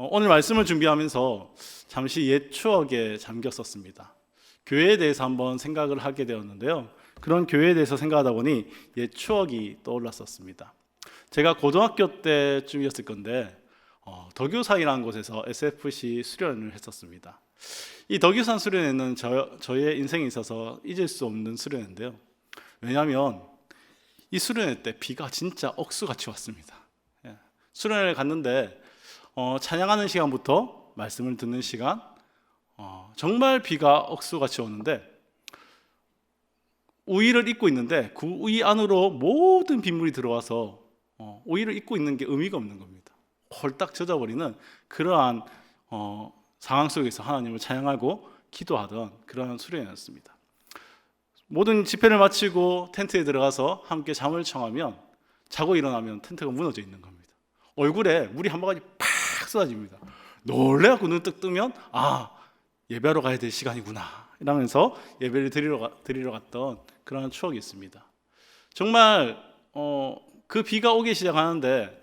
어, 오늘 말씀을 준비하면서 잠시 옛 추억에 잠겼었습니다. 교회에 대해서 한번 생각을 하게 되었는데요. 그런 교회에 대해서 생각하다 보니 옛 추억이 떠올랐었습니다. 제가 고등학교 때쯤이었을 건데 어, 덕유사이라는 곳에서 SFC 수련을 했었습니다. 이 덕유산 수련회는 저, 저의 인생에 있어서 잊을 수 없는 수련회인데요. 왜냐하면 이 수련회 때 비가 진짜 억수같이 왔습니다. 예. 수련회를 갔는데 어, 찬양하는 시간부터 말씀을 듣는 시간 어, 정말 비가 억수같이 오는데 우의를 입고 있는데 그 우의 안으로 모든 빗물이 들어와서 어, 우의를 입고 있는 게 의미가 없는 겁니다. 홀딱 젖어버리는 그러한 어, 상황 속에서 하나님을 찬양하고 기도하던 그러한 수련이었습니다. 모든 집회를 마치고 텐트에 들어가서 함께 잠을 청하면 자고 일어나면 텐트가 무너져 있는 겁니다. 얼굴에 물이 한 바가지 팍 쏟아집니다. 놀래갖고 눈 뜨 뜨면 아 예배하러 가야 될 시간이구나 이러면서 예배를 드리러, 가, 드리러 갔던 그런 추억이 있습니다. 정말 어, 그 비가 오기 시작하는데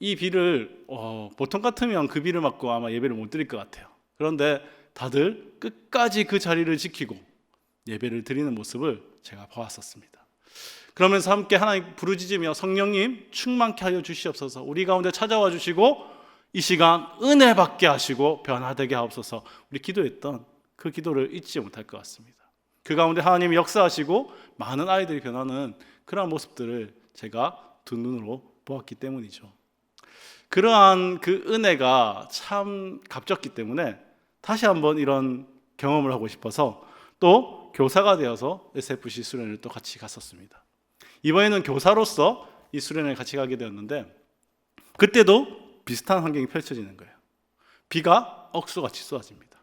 이 비를 어, 보통 같으면 그 비를 맞고 아마 예배를 못 드릴 것 같아요. 그런데 다들 끝까지 그 자리를 지키고 예배를 드리는 모습을 제가 보았었습니다. 그러면서 함께 하나님 부르짖으며 성령님 충만케 하여 주시옵소서. 우리 가운데 찾아와 주시고 이 시간 은혜 받게 하시고 변화되게 하옵소서. 우리 기도했던 그 기도를 잊지 못할 것 같습니다. 그 가운데 하나님이 역사하시고 많은 아이들이 변하는 그러한 모습들을 제가 두 눈으로 보았기 때문이죠. 그러한 그 은혜가 참 값졌기 때문에 다시 한번 이런 경험을 하고 싶어서 또 교사가 되어서 SFC 수련을 또 같이 갔었습니다. 이번에는 교사로서 이 수련을 같이 가게 되었는데 그때도 비슷한 환경이 펼쳐지는 거예요. 비가 억수같이 쏟아집니다.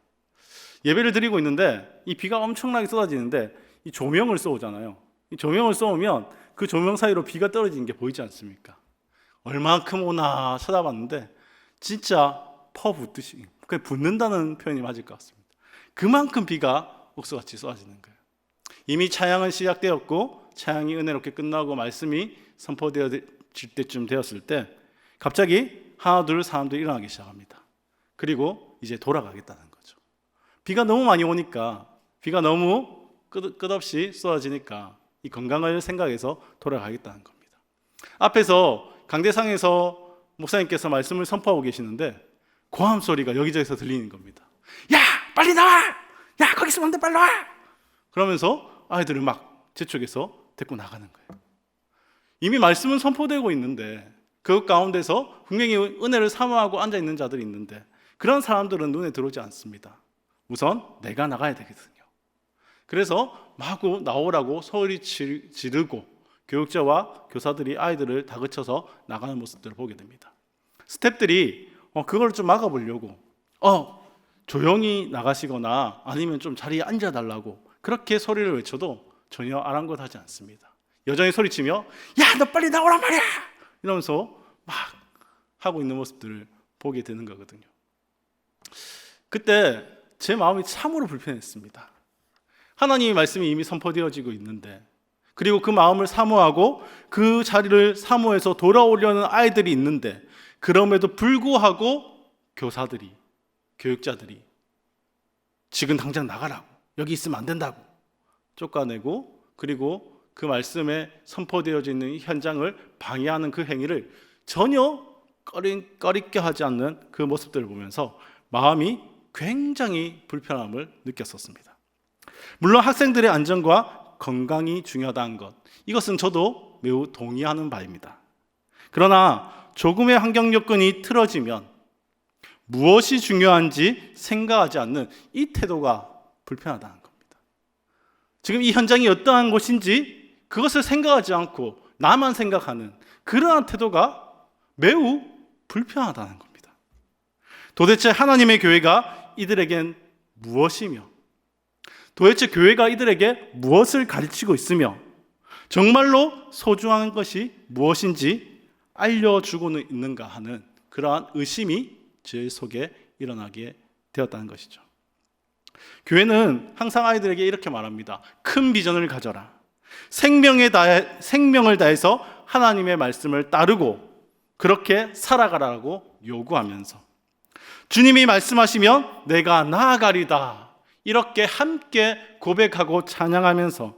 예배를 드리고 있는데 이 비가 엄청나게 쏟아지는데 이 조명을 쏘잖아요. 이 조명을 쏘면 그 조명 사이로 비가 떨어지는 게 보이지 않습니까? 얼마큼 오나 쳐다봤는데 진짜 퍼 붓듯이 그 붓는다는 표현이 맞을 것 같습니다. 그만큼 비가 옥수같이 쏟아지는 거예요. 이미 차양은 시작되었고 차양이 은혜롭게 끝나고 말씀이 선포되어질 때쯤 되었을 때 갑자기 하나 둘 사람들이 일어나기 시작합니다. 그리고 이제 돌아가겠다는 거죠. 비가 너무 많이 오니까 비가 너무 끝, 끝없이 쏟아지니까 이 건강을 생각해서 돌아가겠다는 겁니다. 앞에서 강대상에서 목사님께서 말씀을 선포하고 계시는데 고함 소리가 여기저기서 들리는 겁니다. 야, 빨리 나와! 야, 거기 있으면 안 돼, 빨리 나와! 그러면서 아이들을 막 저쪽에서 데리고 나가는 거예요. 이미 말씀은 선포되고 있는데 그 가운데서 분명히 은혜를 사모하고 앉아 있는 자들이 있는데 그런 사람들은 눈에 들어오지 않습니다. 우선 내가 나가야 되거든요. 그래서 마구 나오라고 소리 지르고 교육자와 교사들이 아이들을 다그쳐서 나가는 모습들을 보게 됩니다. 스탭들이 어, 그걸 좀 막아보려고 어, 조용히 나가시거나 아니면 좀 자리에 앉아달라고 그렇게 소리를 외쳐도 전혀 아랑곳하지 않습니다. 여전히 소리치며 야 너 빨리 나오란 말이야 이러면서 막 하고 있는 모습들을 보게 되는 거거든요. 그때 제 마음이 참으로 불편했습니다. 하나님의 말씀이 이미 선포되어지고 있는데 그리고 그 마음을 사모하고 그 자리를 사모해서 돌아오려는 아이들이 있는데 그럼에도 불구하고 교사들이 교육자들이 지금 당장 나가라고 여기 있으면 안 된다고 쫓아내고 그리고 그 말씀에 선포되어져 있는 현장을 방해하는 그 행위를 전혀 꺼리, 꺼리게 하지 않는 그 모습들을 보면서 마음이 굉장히 불편함을 느꼈었습니다. 물론 학생들의 안전과 건강이 중요하다는 것 이것은 저도 매우 동의하는 바입니다. 그러나 조금의 환경 여건이 틀어지면 무엇이 중요한지 생각하지 않는 이 태도가 불편하다는 겁니다. 지금 이 현장이 어떠한 곳인지 그것을 생각하지 않고 나만 생각하는 그러한 태도가 매우 불편하다는 겁니다. 도대체 하나님의 교회가 이들에겐 무엇이며 도대체 교회가 이들에게 무엇을 가르치고 있으며 정말로 소중한 것이 무엇인지 알려주고는 있는가 하는 그러한 의심이 제 속에 일어나게 되었다는 것이죠. 교회는 항상 아이들에게 이렇게 말합니다. 큰 비전을 가져라. 생명에 다해, 생명을 다해서 하나님의 말씀을 따르고 그렇게 살아가라고 요구하면서 주님이 말씀하시면 내가 나아가리다. 이렇게 함께 고백하고 찬양하면서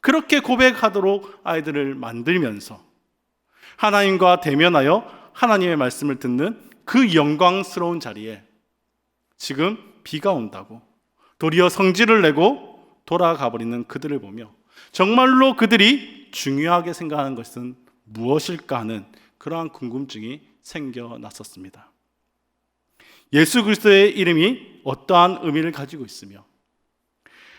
그렇게 고백하도록 아이들을 만들면서 하나님과 대면하여 하나님의 말씀을 듣는 그 영광스러운 자리에 지금 비가 온다고 도리어 성질을 내고 돌아가 버리는 그들을 보며 정말로 그들이 중요하게 생각하는 것은 무엇일까 하는 그러한 궁금증이 생겨났었습니다. 예수 그리스도의 이름이 어떠한 의미를 가지고 있으며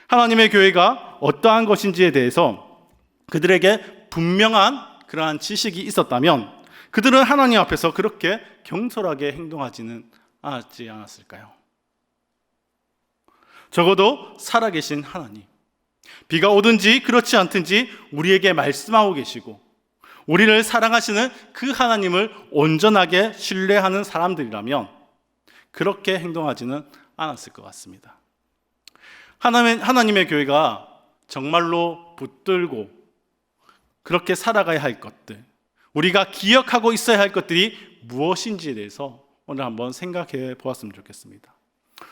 하나님의 교회가 어떠한 것인지에 대해서 그들에게 분명한 그러한 지식이 있었다면 그들은 하나님 앞에서 그렇게 경솔하게 행동하지는 않았지 않았을까요? 적어도 살아계신 하나님. 비가 오든지 그렇지 않든지 우리에게 말씀하고 계시고 우리를 사랑하시는 그 하나님을 온전하게 신뢰하는 사람들이라면 그렇게 행동하지는 않았을 것 같습니다. 하나님의, 하나님의 교회가 정말로 붙들고 그렇게 살아가야 할 것들, 우리가 기억하고 있어야 할 것들이 무엇인지에 대해서 오늘 한번 생각해 보았으면 좋겠습니다.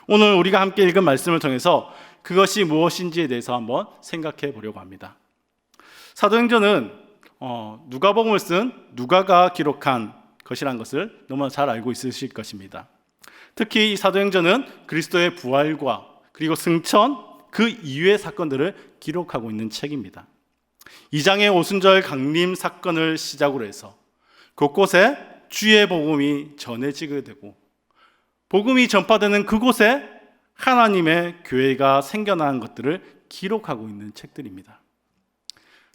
오늘 우리가 함께 읽은 말씀을 통해서 그것이 무엇인지에 대해서 한번 생각해 보려고 합니다. 사도행전은 어, 누가복음을 쓴 누가가 기록한 것이란 것을 너무 잘 알고 있으실 것입니다. 특히 이 사도행전은 그리스도의 부활과 그리고 승천 그 이후의 사건들을 기록하고 있는 책입니다. 2장의 오순절 강림 사건을 시작으로 해서 곳곳에 주의 복음이 전해지게 되고 복음이 전파되는 그곳에 하나님의 교회가 생겨난 것들을 기록하고 있는 책들입니다.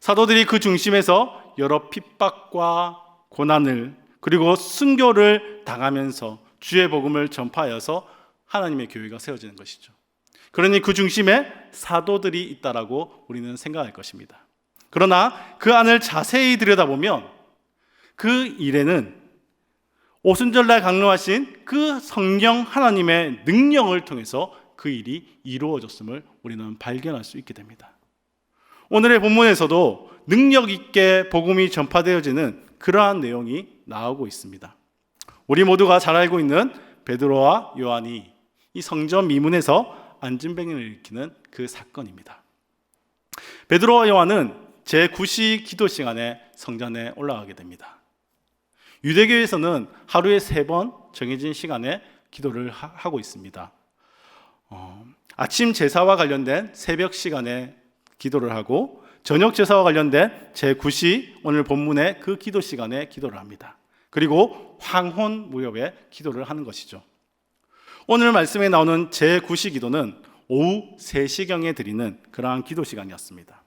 사도들이 그 중심에서 여러 핍박과 고난을 그리고 순교를 당하면서 주의 복음을 전파하여서 하나님의 교회가 세워지는 것이죠. 그러니 그 중심에 사도들이 있다라고 우리는 생각할 것입니다. 그러나 그 안을 자세히 들여다보면 그 일에는 오순절날 강로하신 그 성령 하나님의 능력을 통해서 그 일이 이루어졌음을 우리는 발견할 수 있게 됩니다. 오늘의 본문에서도 능력 있게 복음이 전파되어지는 그러한 내용이 나오고 있습니다. 우리 모두가 잘 알고 있는 베드로와 요한이 이 성전 미문에서 안진뱅이를 일으키는 그 사건입니다. 베드로와 요한은 제9시 기도 시간에 성전에 올라가게 됩니다. 유대교에서는 하루에 세 번 정해진 시간에 기도를 하, 고 있습니다. 어, 아침 제사와 관련된 새벽 시간에 기도를 하고 저녁 제사와 관련된 제9시 오늘 본문의 그 기도 시간에 기도를 합니다. 그리고 황혼 무렵에 기도를 하는 것이죠. 오늘 말씀에 나오는 제9시 기도는 오후 3시경에 드리는 그러한 기도 시간이었습니다.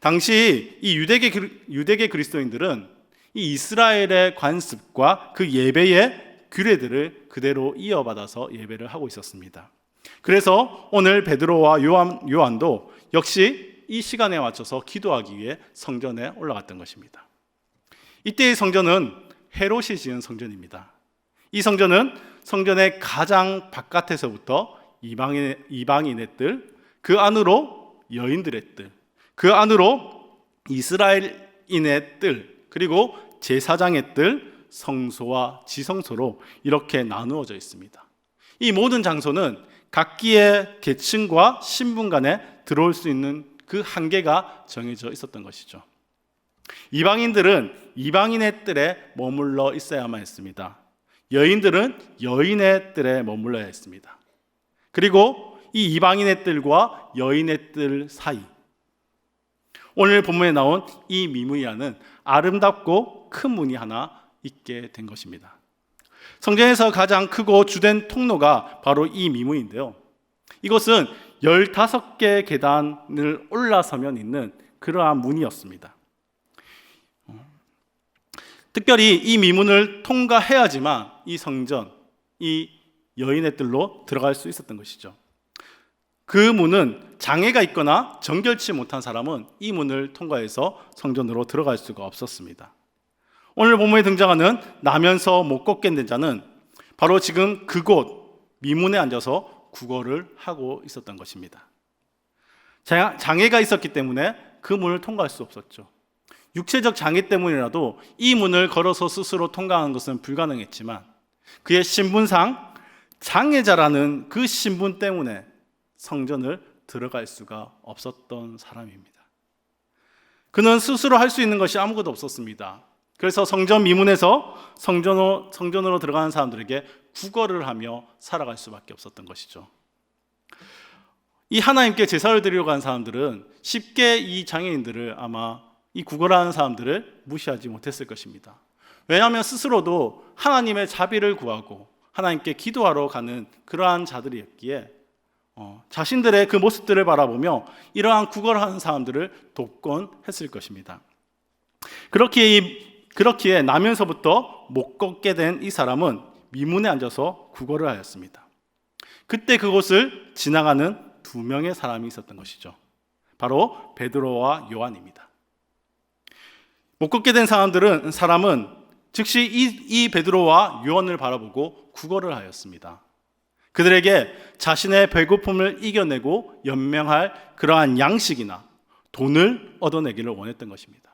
당시 이 유대계, 유대계 그리스도인들은 이 이스라엘의 관습과 그 예배의 규례들을 그대로 이어받아서 예배를 하고 있었습니다. 그래서 오늘 베드로와 요한, 요한도 역시 이 시간에 맞춰서 기도하기 위해 성전에 올라갔던 것입니다. 이때의 성전은 헤롯이 지은 성전입니다. 이 성전은 성전의 가장 바깥에서부터 이방인, 이방인의 뜰, 그 안으로 여인들의 뜰, 그 안으로 이스라엘인의 뜰, 그리고 제사장의 뜰, 성소와 지성소로 이렇게 나누어져 있습니다. 이 모든 장소는 각기의 계층과 신분 간에 들어올 수 있는 그 한계가 정해져 있었던 것이죠. 이방인들은 이방인의 뜰에 머물러 있어야만 했습니다. 여인들은 여인의 뜰에 머물러야 했습니다. 그리고 이 이방인의 뜰과 여인의 뜰 사이 오늘 본문에 나온 이 미무이아는 아름답고 큰 문이 하나 있게 된 것입니다. 성전에서 가장 크고 주된 통로가 바로 이 미무인데요. 이것은 15개 계단을 올라서면 있는 그러한 문이었습니다. 특별히 이 미문을 통과해야지만 이 성전, 이 여인의 뜰로 들어갈 수 있었던 것이죠. 그 문은 장애가 있거나 정결치 못한 사람은 이 문을 통과해서 성전으로 들어갈 수가 없었습니다. 오늘 본문에 등장하는 나면서 못 걷겠는 자는 바로 지금 그곳 미문에 앉아서 국어를 하고 있었던 것입니다. 장애가 있었기 때문에 그 문을 통과할 수 없었죠. 육체적 장애 때문이라도 이 문을 걸어서 스스로 통과하는 것은 불가능했지만 그의 신분상 장애자라는 그 신분 때문에 성전을 들어갈 수가 없었던 사람입니다. 그는 스스로 할 수 있는 것이 아무것도 없었습니다. 그래서 성전 미문에서 성전으로, 성전으로 들어가는 사람들에게 구걸을 하며 살아갈 수밖에 없었던 것이죠. 이 하나님께 제사를 드리러 간 사람들은 쉽게 이 장애인들을 아마 이 구걸하는 사람들을 무시하지 못했을 것입니다. 왜냐하면 스스로도 하나님의 자비를 구하고 하나님께 기도하러 가는 그러한 자들이었기에 어, 자신들의 그 모습들을 바라보며 이러한 구걸하는 사람들을 돕곤 했을 것입니다. 그렇기에, 이- 그렇기에 나면서부터 못 걷게 된 이 사람은 미문에 앉아서 구걸을 하였습니다. 그때 그곳을 지나가는 두 명의 사람이 있었던 것이죠. 바로 베드로와 요한입니다. 못 걷게 된 사람들은 사람은 즉시 이, 이 베드로와 요한을 바라보고 구걸을 하였습니다. 그들에게 자신의 배고픔을 이겨내고 연명할 그러한 양식이나 돈을 얻어내기를 원했던 것입니다.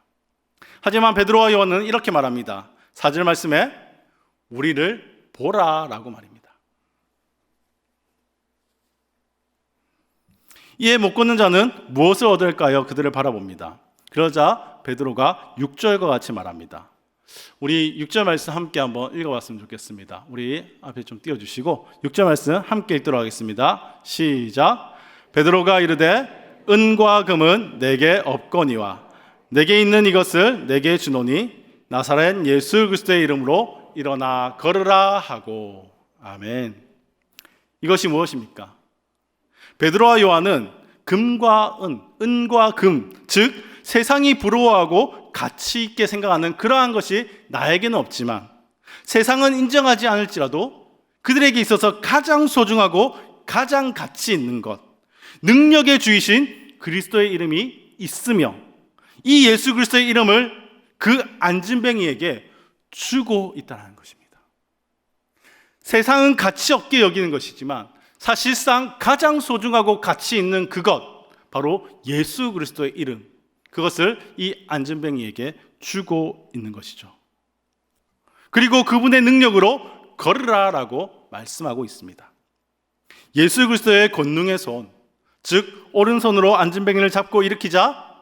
하지만 베드로와 요한은 이렇게 말합니다. 사절 말씀에 우리를 보라라고 말입니다. 이에 못 걷는 자는 무엇을 얻을까요? 그들을 바라봅니다. 그러자 베드로가 6절과 같이 말합니다. 우리 6절 말씀 함께 한번 읽어봤으면 좋겠습니다. 우리 앞에 좀 띄워주시고 6절 말씀 함께 읽도록 하겠습니다. 시작. 베드로가 이르되 은과 금은 내게 없거니와 내게 있는 이것을 내게 주노니 나사렛 예수 그리스도의 이름으로 일어나 걸으라 하고 아멘. 이것이 무엇입니까? 베드로와 요한은 금과 은, 은과 금, 즉 세상이 부러워하고 가치 있게 생각하는 그러한 것이 나에게는 없지만 세상은 인정하지 않을지라도 그들에게 있어서 가장 소중하고 가장 가치 있는 것, 능력의 주이신 그리스도의 이름이 있으며 이 예수 그리스도의 이름을 그 안진뱅이에게 주고 있다는 것입니다. 세상은 가치 없게 여기는 것이지만 사실상 가장 소중하고 가치 있는 그것 바로 예수 그리스도의 이름 그것을 이 안전뱅이에게 주고 있는 것이죠. 그리고 그분의 능력으로 걸으라라고 말씀하고 있습니다. 예수 그리스도의 권능의 손, 즉 오른손으로 안전뱅이를 잡고 일으키자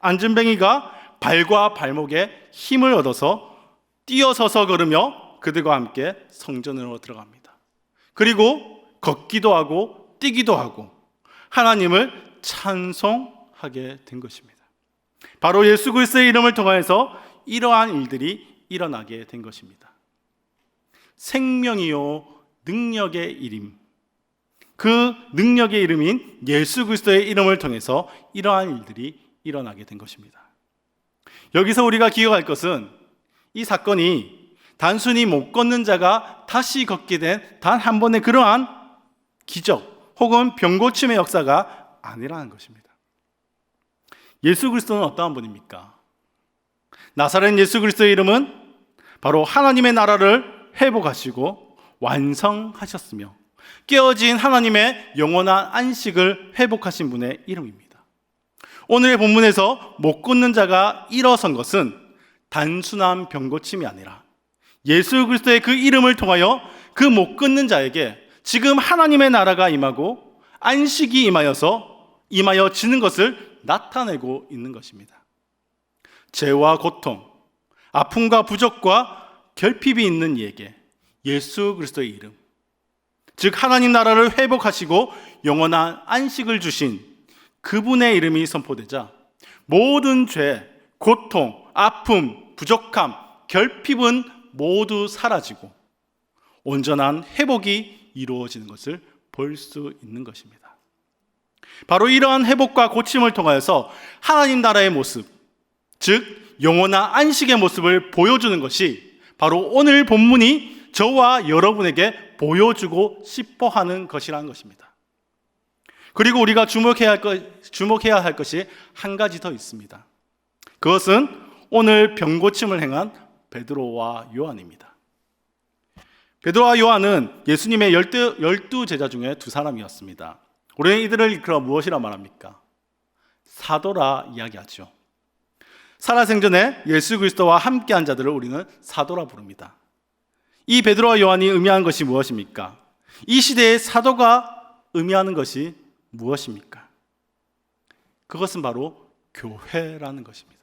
안전뱅이가 발과 발목에 힘을 얻어서 뛰어서서 걸으며 그들과 함께 성전으로 들어갑니다. 그리고 걷기도 하고 뛰기도 하고 하나님을 찬송하게 된 것입니다. 바로 예수 그리스도의 이름을 통하여서 이러한 일들이 일어나게 된 것입니다. 생명이요 능력의 이름. 그 능력의 이름인 예수 그리스도의 이름을 통해서 이러한 일들이 일어나게 된 것입니다. 여기서 우리가 기억할 것은 이 사건이 단순히 못 걷는 자가 다시 걷게 된 단 한 번의 그러한 기적 혹은 병고침의 역사가 아니라는 것입니다. 예수 그리스도는 어떠한 분입니까? 나사렛 예수 그리스도의 이름은 바로 하나님의 나라를 회복하시고 완성하셨으며 깨어진 하나님의 영원한 안식을 회복하신 분의 이름입니다. 오늘의 본문에서 못 걷는 자가 일어선 것은 단순한 병고침이 아니라 예수 그리스도의 그 이름을 통하여 그 못 걷는 자에게 지금 하나님의 나라가 임하고 안식이 임하여서 임하여지는 것을 나타내고 있는 것입니다. 죄와 고통, 아픔과 부족과 결핍이 있는 이에게 예수 그리스도의 이름, 즉 하나님 나라를 회복하시고 영원한 안식을 주신 그분의 이름이 선포되자 모든 죄, 고통, 아픔, 부족함, 결핍은 모두 사라지고 온전한 회복이 이루어지는 것을 볼 수 있는 것입니다. 바로 이러한 회복과 고침을 통하여서 하나님 나라의 모습, 즉 영원한 안식의 모습을 보여주는 것이 바로 오늘 본문이 저와 여러분에게 보여주고 싶어 하는 것이라는 것입니다. 그리고 우리가 주목해야 할, 것, 주목해야 할 것이 한 가지 더 있습니다. 그것은 오늘 병고침을 행한 베드로와 요한입니다. 베드로와 요한은 예수님의 열두, 열두 제자 중에 두 사람이었습니다. 우리는 이들을 일컬어 무엇이라 말합니까? 사도라 이야기하죠. 살아생전에 예수 그리스도와 함께한 자들을 우리는 사도라 부릅니다. 이 베드로와 요한이 의미하는 것이 무엇입니까? 이 시대의 사도가 의미하는 것이 무엇입니까? 그것은 바로 교회라는 것입니다.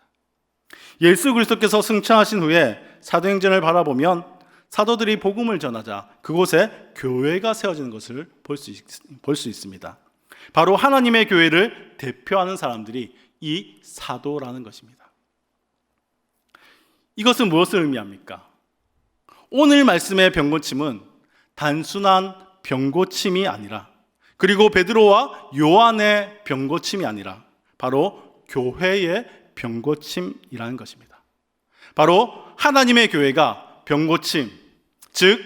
예수 그리스도께서 승천하신 후에 사도행전을 바라보면 사도들이 복음을 전하자 그곳에 교회가 세워지는 것을 볼 수 볼 수 있습니다. 바로 하나님의 교회를 대표하는 사람들이 이 사도라는 것입니다. 이것은 무엇을 의미합니까? 오늘 말씀의 병고침은 단순한 병고침이 아니라 그리고 베드로와 요한의 병고침이 아니라 바로 교회의 병고침이라는 것입니다. 바로 하나님의 교회가 병고침, 즉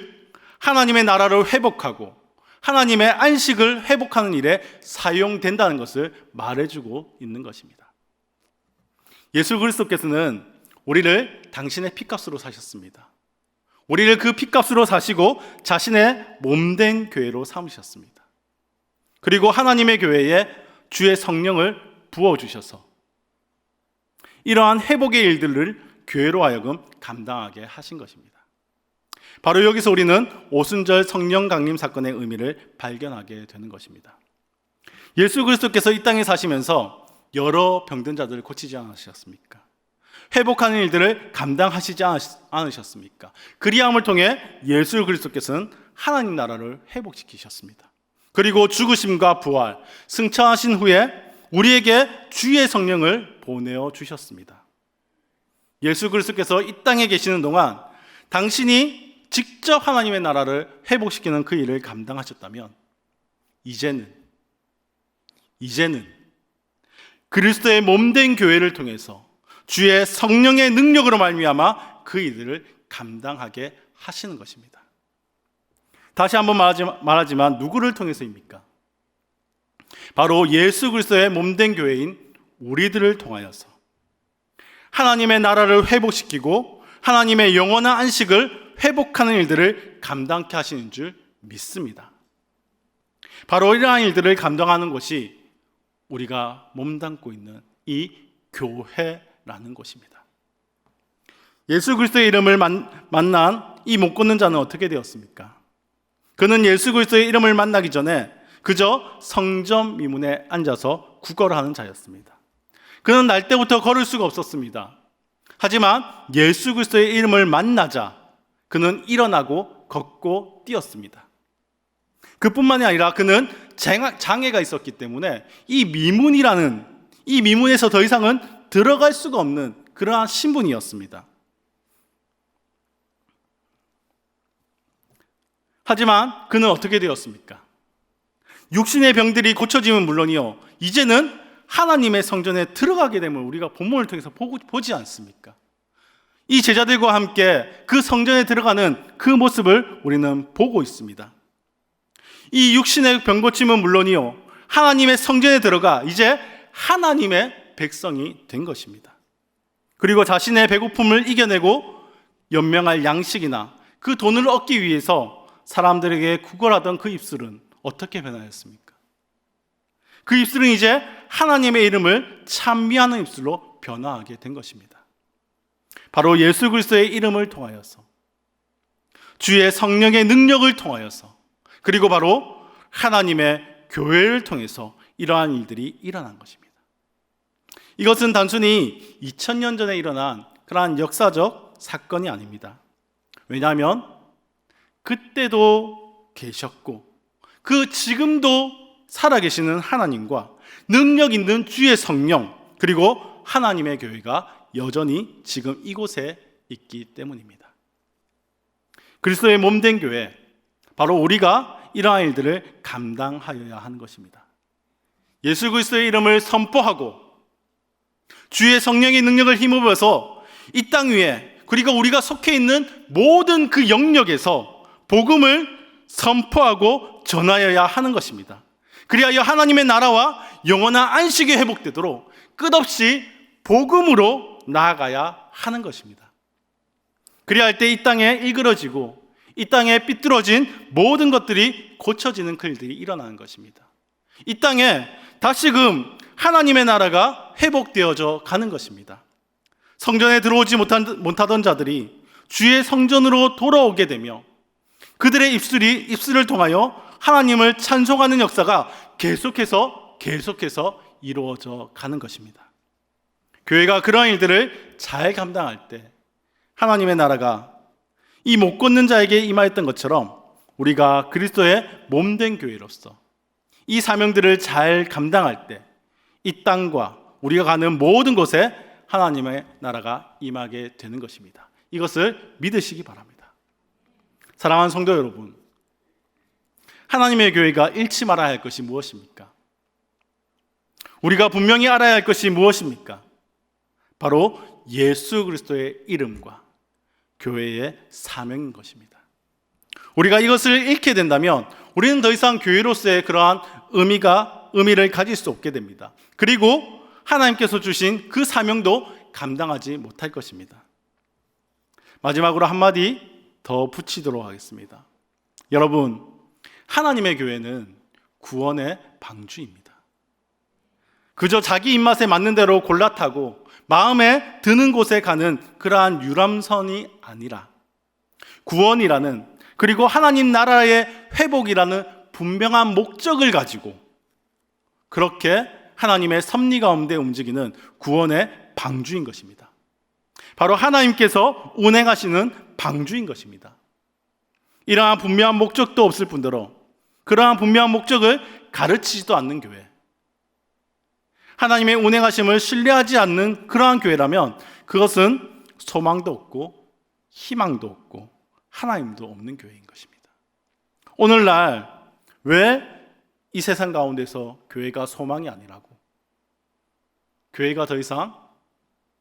하나님의 나라를 회복하고 하나님의 안식을 회복하는 일에 사용된다는 것을 말해주고 있는 것입니다. 예수 그리스도께서는 우리를 당신의 피값으로 사셨습니다. 우리를 그 피값으로 사시고 자신의 몸된 교회로 삼으셨습니다. 그리고 하나님의 교회에 주의 성령을 부어 주셔서 이러한 회복의 일들을 교회로 하여금 감당하게 하신 것입니다. 바로 여기서 우리는 오순절 성령 강림 사건의 의미를 발견하게 되는 것입니다. 예수 그리스도께서 이 땅에 사시면서 여러 병든 자들을 고치지 않으셨습니까? 회복하는 일들을 감당하시지 않으셨습니까? 그리함을 통해 예수 그리스도께서는 하나님 나라를 회복시키셨습니다. 그리고 죽으심과 부활, 승천하신 후에 우리에게 주의 성령을 보내어 주셨습니다. 예수 그리스도께서 이 땅에 계시는 동안 당신이 직접 하나님의 나라를 회복시키는 그 일을 감당하셨다면 이제는 이제는 그리스도의 몸된 교회를 통해서 주의 성령의 능력으로 말미암아 그 일들을 감당하게 하시는 것입니다. 다시 한번 말하지만 누구를 통해서입니까? 바로 예수 그리스도의 몸된 교회인 우리들을 통하여서 하나님의 나라를 회복시키고 하나님의 영원한 안식을 회복하는 일들을 감당케 하시는 줄 믿습니다. 바로 이러한 일들을 감당하는 것이 우리가 몸담고 있는 이 교회라는 것입니다. 예수 그리스도의 이름을 만난 이 못 걷는 자는 어떻게 되었습니까? 그는 예수 그리스도의 이름을 만나기 전에 그저 성전 미문에 앉아서 구걸을 하는 자였습니다. 그는 날 때부터 걸을 수가 없었습니다. 하지만 예수 그리스도의 이름을 만나자 그는 일어나고 걷고 뛰었습니다. 그뿐만이 아니라 그는 장애가 있었기 때문에 이 미문이라는 이 미문에서 더 이상은 들어갈 수가 없는 그러한 신분이었습니다. 하지만 그는 어떻게 되었습니까? 육신의 병들이 고쳐지면 물론이요. 이제는 하나님의 성전에 들어가게 되면 우리가 본문을 통해서 보지 않습니까? 이 제자들과 함께 그 성전에 들어가는 그 모습을 우리는 보고 있습니다. 이 육신의 병 고침은 물론이요. 하나님의 성전에 들어가 이제 하나님의 백성이 된 것입니다. 그리고 자신의 배고픔을 이겨내고 연명할 양식이나 그 돈을 얻기 위해서 사람들에게 구걸하던 그 입술은 어떻게 변하였습니까? 그 입술은 이제 하나님의 이름을 찬미하는 입술로 변화하게 된 것입니다. 바로 예수 그리스도의 이름을 통하여서 주의 성령의 능력을 통하여서 그리고 바로 하나님의 교회를 통해서 이러한 일들이 일어난 것입니다. 이것은 단순히 2000년 전에 일어난 그러한 역사적 사건이 아닙니다. 왜냐하면 그때도 계셨고 그 지금도 살아계시는 하나님과 능력 있는 주의 성령 그리고 하나님의 교회가 여전히 지금 이곳에 있기 때문입니다. 그리스도의 몸 된 교회, 바로 우리가 이러한 일들을 감당하여야 하는 것입니다. 예수 그리스도의 이름을 선포하고 주의 성령의 능력을 힘입어서 이 땅 위에 그리고 우리가 속해 있는 모든 그 영역에서 복음을 선포하고 전하여야 하는 것입니다. 그리하여 하나님의 나라와 영원한 안식이 회복되도록 끝없이 복음으로 나아가야 하는 것입니다. 그리야 할때 이 땅에 일그러지고 이 땅에 삐뚤어진 모든 것들이 고쳐지는 그 일들이 일어나는 것입니다. 이 땅에 다시금 하나님의 나라가 회복되어져 가는 것입니다. 성전에 들어오지 못한, 못하던 자들이 주의 성전으로 돌아오게 되며 그들의 입술이 입술을 통하여 하나님을 찬송하는 역사가 계속해서 계속해서 이루어져 가는 것입니다. 교회가 그러한 일들을 잘 감당할 때 하나님의 나라가 이 못 걷는 자에게 임하였던 것처럼 우리가 그리스도의 몸된 교회로서 이 사명들을 잘 감당할 때 이 땅과 우리가 가는 모든 곳에 하나님의 나라가 임하게 되는 것입니다. 이것을 믿으시기 바랍니다. 사랑하는 성도 여러분, 하나님의 교회가 잃지 말아야 할 것이 무엇입니까? 우리가 분명히 알아야 할 것이 무엇입니까? 바로 예수 그리스도의 이름과 교회의 사명인 것입니다. 우리가 이것을 잃게 된다면 우리는 더 이상 교회로서의 그러한 의미가 의미를 가질 수 없게 됩니다. 그리고 하나님께서 주신 그 사명도 감당하지 못할 것입니다. 마지막으로 한마디 더 붙이도록 하겠습니다. 여러분, 하나님의 교회는 구원의 방주입니다. 그저 자기 입맛에 맞는 대로 골라 타고 마음에 드는 곳에 가는 그러한 유람선이 아니라 구원이라는 그리고 하나님 나라의 회복이라는 분명한 목적을 가지고 그렇게 하나님의 섭리 가운데 움직이는 구원의 방주인 것입니다. 바로 하나님께서 운행하시는 방주인 것입니다. 이러한 분명한 목적도 없을 뿐더러 그러한 분명한 목적을 가르치지도 않는 교회. 하나님의 운행하심을 신뢰하지 않는 그러한 교회라면 그것은 소망도 없고 희망도 없고 하나님도 없는 교회인 것입니다. 오늘날 왜 이 세상 가운데서 교회가 소망이 아니라고 교회가 더 이상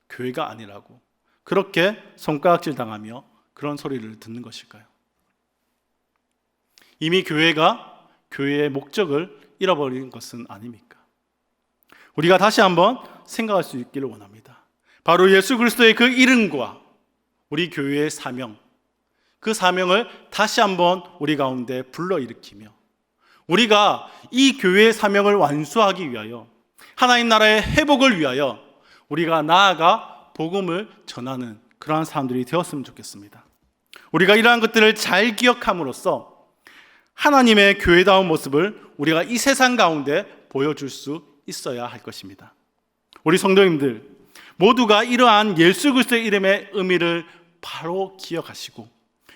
교회가 아니라고 그렇게 손가락질 당하며 그런 소리를 듣는 것일까요? 이미 교회가 교회의 목적을 잃어버린 것은 아닙니까? 우리가 다시 한번 생각할 수 있기를 원합니다. 바로 예수 그리스도의 그 이름과 우리 교회의 사명, 그 사명을 다시 한번 우리 가운데 불러일으키며 우리가 이 교회의 사명을 완수하기 위하여 하나님 나라의 회복을 위하여 우리가 나아가 복음을 전하는 그러한 사람들이 되었으면 좋겠습니다. 우리가 이러한 것들을 잘 기억함으로써 하나님의 교회다운 모습을 우리가 이 세상 가운데 보여줄 수 있어야 할 것입니다. 우리 성도님들 모두가 이러한 예수 그리스도의 이름의 의미를 바로 기억하시고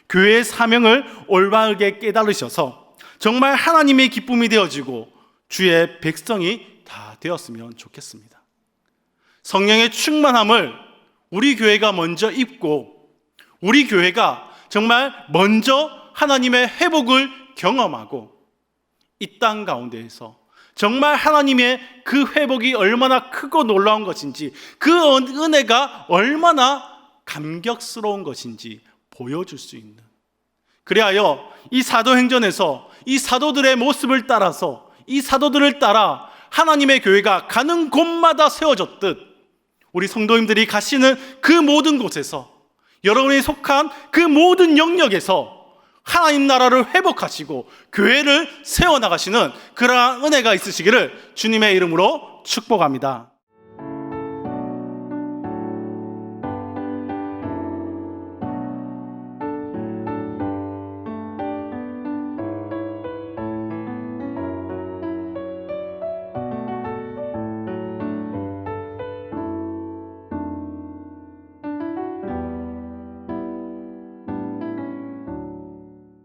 교회의 사명을 올바르게 깨달으셔서 정말 하나님의 기쁨이 되어지고 주의 백성이 다 되었으면 좋겠습니다. 성령의 충만함을 우리 교회가 먼저 입고 우리 교회가 정말 먼저 하나님의 회복을 경험하고 이 땅 가운데에서 정말 하나님의 그 회복이 얼마나 크고 놀라운 것인지 그 은혜가 얼마나 감격스러운 것인지 보여줄 수 있는. 그리하여 이 사도행전에서 이 사도들의 모습을 따라서 이 사도들을 따라 하나님의 교회가 가는 곳마다 세워졌듯 우리 성도님들이 가시는 그 모든 곳에서 여러분이 속한 그 모든 영역에서 하나님 나라를 회복하시고 교회를 세워나가시는 그러한 은혜가 있으시기를 주님의 이름으로 축복합니다.